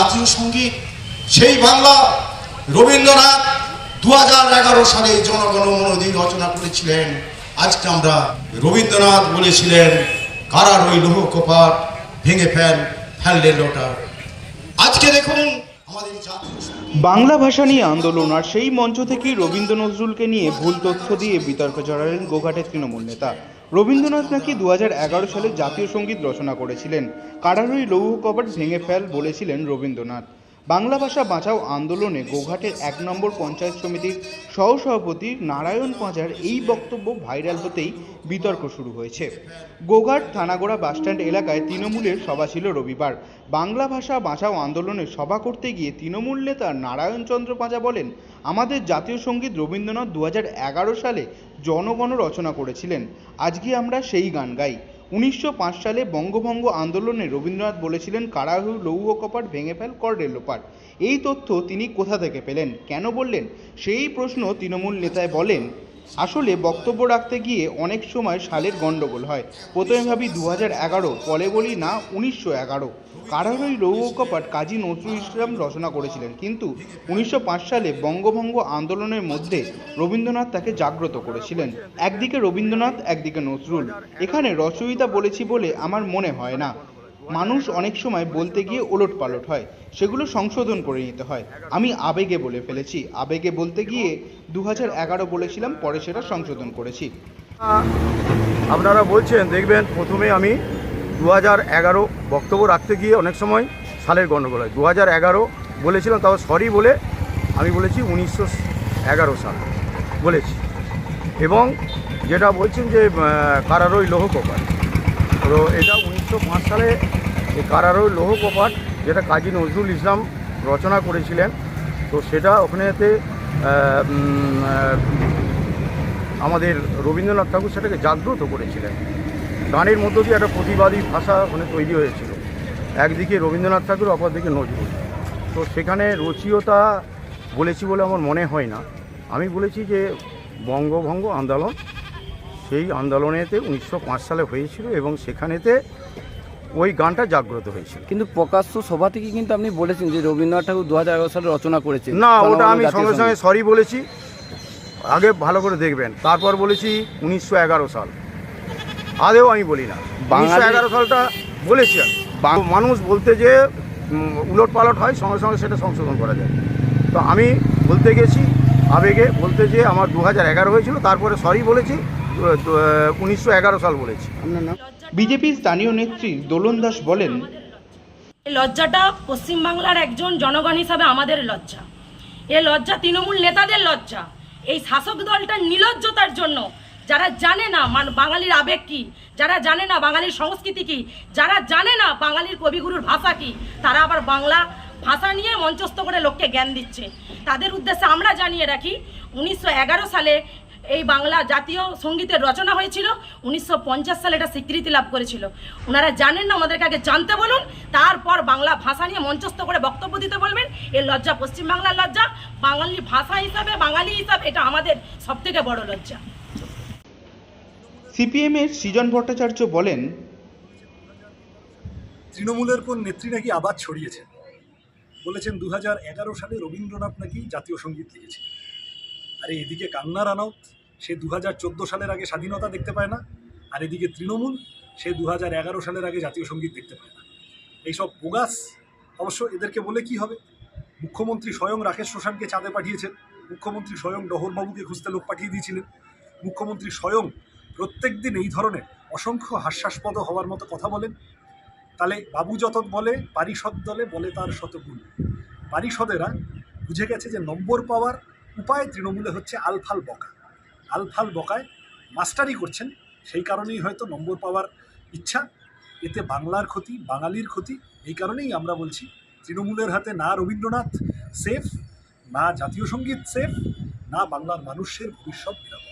জাতীয় সংগীত। সেই বাংলা রবীন্দ্রনাথ দু হাজার এগারো সালে জনগণ মনোদি রচনা করেছিলেন। আজকে আমরা রবীন্দ্রনাথ বলেছিলেন, কারার ওই লৌহ কপাট ভেঙে ফেল, ফেললে লোটা আজকে দেখুন বাংলা ভাষা নিয়ে আন্দোলন, আর সেই মঞ্চ থেকেই রবীন্দ্র নজরুলকে নিয়ে ভুল তথ্য দিয়ে বিতর্ক জড়ালেন গোঘাটের তৃণমূল নেতা। রবীন্দ্রনাথ নাকি দু সালে জাতীয় সংগীত রচনা করেছিলেন। কারারই লৌহ কপাট ভেঙে ফেল বলেছিলেন রবীন্দ্রনাথ। বাংলা ভাষা বাঁচাও আন্দোলনে গোঘাটের এক নম্বর পঞ্চায়েত সমিতির সহসভাপতি নারায়ণ পাঁজার এই বক্তব্য ভাইরাল হতেই বিতর্ক শুরু হয়েছে। গোঘাট থানাগোড়া বাসস্ট্যান্ড এলাকায় তৃণমূলের সভা ছিল রবিবার। বাংলা ভাষা বাঁচাও আন্দোলনে সভা করতে গিয়ে তৃণমূল নেতা নারায়ণ চন্দ্র পাঁজা বলেন, আমাদের জাতীয় সংগীত রবীন্দ্রনাথ দু হাজার এগারো সালে জনগণ রচনা করেছিলেন। আজকে আমরা সেই গান গাই। উনিশশো পাঁচ সালে বঙ্গভঙ্গ আন্দোলনে রবীন্দ্রনাথ বলেছিলেন কারাহু লৌহ কপাট ভেঙে ফেল কর রেলোপাট এই তথ্য তিনি কোথা থেকে পেলেন? কেন বললেন? সেই প্রশ্ন তৃণমূল নেতায় বলেন আসলে বক্তব্য রাখতে গিয়ে অনেক সময় সালের গণ্ডগোল হয়। প্রথমে ভাবি দু হাজার এগারো, পরে বলি না উনিশশো এগারো। কারারই লৌহ কপাট কাজী নজরুল ইসলাম রচনা করেছিলেন। কিন্তু উনিশশো পাঁচ সালে বঙ্গভঙ্গ আন্দোলনের মধ্যে রবীন্দ্রনাথ তাকে জাগ্রত করেছিলেন। একদিকে রবীন্দ্রনাথ, একদিকে নজরুল। এখানে রচয়িতা বলেছি বলে আমার মনে হয় না। মানুষ অনেক সময় বলতে গিয়ে ওলট পালট হয়, সেগুলো সংশোধন করে নিতে হয়। আমি আবেগে বলে ফেলেছি। আবেগে বলতে গিয়ে দু এগারো বলেছিলাম, পরে সেটা সংশোধন করেছি। আপনারা বলছেন, দেখবেন প্রথমে আমি দু এগারো বক্তব্য রাখতে গিয়ে অনেক সময় সালের গণ্ডগোল হয়। দু এগারো বলেছিলাম, তাও সরি বলে আমি বলেছি উনিশশো এগারো সাল বলেছি। এবং যেটা বলছেন যে কারারই লৌহ কপাট তো এটা উনিশশো পাঁচ সালে এই কারারই লৌহ কপাট যেটা কাজী নজরুল ইসলাম রচনা করেছিলেন। তো সেটা ওখানেতে আমাদের রবীন্দ্রনাথ ঠাকুর সেটাকে জাগ্রত করেছিলেন। গানের মধ্য দিয়ে একটা প্রতিবাদী ভাষা ওখানে তৈরি হয়েছিল। একদিকে রবীন্দ্রনাথ ঠাকুর, অপরদিকে নজরুল। তো সেখানে রচিয়তা বলেছি বলে আমার মনে হয় না। আমি বলেছি যে বঙ্গভঙ্গ আন্দোলন, সেই আন্দোলনেতে উনিশশো পাঁচ সালে হয়েছিল এবং সেখানেতে ওই গানটা জাগ্রত হয়েছিল। কিন্তু প্রকাশ্য সভা থেকে কিন্তু আপনি বলেছেন যে রবীন্দ্রনাথ ঠাকুর দু হাজার সালে রচনা করেছেন। না ওটা আমি সঙ্গে সঙ্গে সরি বলেছি। আগে ভালো করে দেখবেন। তারপর বলেছি উনিশশো এগারো সাল। আদেও আমি বলি না। উনিশশো এগারো সালটা বলেছি মানুষ বলতে যে উলট পালট হয় সঙ্গে সঙ্গে সেটা সংশোধন করা যায়। তো আমি বলতে গেছি আবেগে বলতে যে আমার দু হাজার এগারো হয়েছিল তারপরে সরি বলেছি উনিশশো এগারো সাল বলেছি। আপনার নাম? বিজেপির স্থানীয় নেত্রী দোলন দাস বলেন লজ্জাটা পশ্চিমবাংলার একজন জনগণ হিসাবে আমাদের লজ্জা। এ লজ্জা তৃণমূল নেতাদের লজ্জা। এই শাসক দলটার নিলজ্জতার জন্য যারা জানে না বাঙালির আবেগ কি, যারা জানে না বাঙালির সংস্কৃতি কি, যারা জানে না বাঙালির কবিগুরুর ভাষা কি, তারা আবার বাংলা ভাষা নিয়ে মঞ্চস্থ করে লোককে জ্ঞান দিচ্ছে। তাদের উদ্দেশ্যে আমরা জানিয়ে রাখি, উনিশশো এগারো সালে এই বাংলা জাতীয় সঙ্গীতের রচনা হয়েছিল উনিশশো পঞ্চাশ সালে এটা স্বীকৃতি লাভ করেছিল। ওনারা জানেন না আমাদেরকে আগে জানতে বলুন তারপর বাংলা ভাষা নিয়ে মঞ্চস্থ করে বক্তব্য দিতে বলবেন। এর লজ্জা পশ্চিমবাংলার লজ্জা বাঙালি ভাষা হিসাবে বাঙালি হিসাবে এটা আমাদের সবথেকে বড় লজ্জা। সিপিএমের সৃজন ভট্টাচার্য বলেন তৃণমূলের কোন নেত্রী নাকি আবার ছড়িয়েছেন বলেছেন দু হাজার এগারো সালে রবীন্দ্রনাথ নাকি জাতীয় সংগীত লিখেছে আরে এদিকে কান্না রানাউত, সে দু হাজার চোদ্দ সালের আগে স্বাধীনতা দেখতে পায় না। আর এদিকে তৃণমূল, সে দু হাজার এগারো সালের আগে জাতীয় সংগীত দেখতে পায় না। এইসব বোগাস, অবশ্য এদেরকে বলে কি হবে? মুখ্যমন্ত্রী স্বয়ং রাকেশ রোশানকে চাঁদে পাঠিয়েছেন। মুখ্যমন্ত্রী স্বয়ং ডহরবাবুকে খুঁজতে লোক পাঠিয়ে দিয়েছিলেন। মুখ্যমন্ত্রী স্বয়ং প্রত্যেক দিন এই ধরনের অসংখ্য হাস্যাস্পদ হওয়ার মতো কথা বলেন। তাহলে বাবু যত বলে, পারিষদ দলে বলে তার শতগুণ। পারিষদেরা বুঝে গেছে যে নম্বর পাওয়ার উপায় তৃণমূলে হচ্ছে আলফাল বকা। আলফাল বকায় মাস্টারি করছেন, সেই কারণেই হয়তো নম্বর পাওয়ার ইচ্ছা। এতে বাংলার ক্ষতি, বাঙালির ক্ষতি, এই কারণেই আমরা বলছি তৃণমূলের হাতে না রবীন্দ্রনাথ সেফ, না জাতীয় সংগীত সেফ, না বাংলার মানুষের ভবিষ্যৎ নিরাপদ।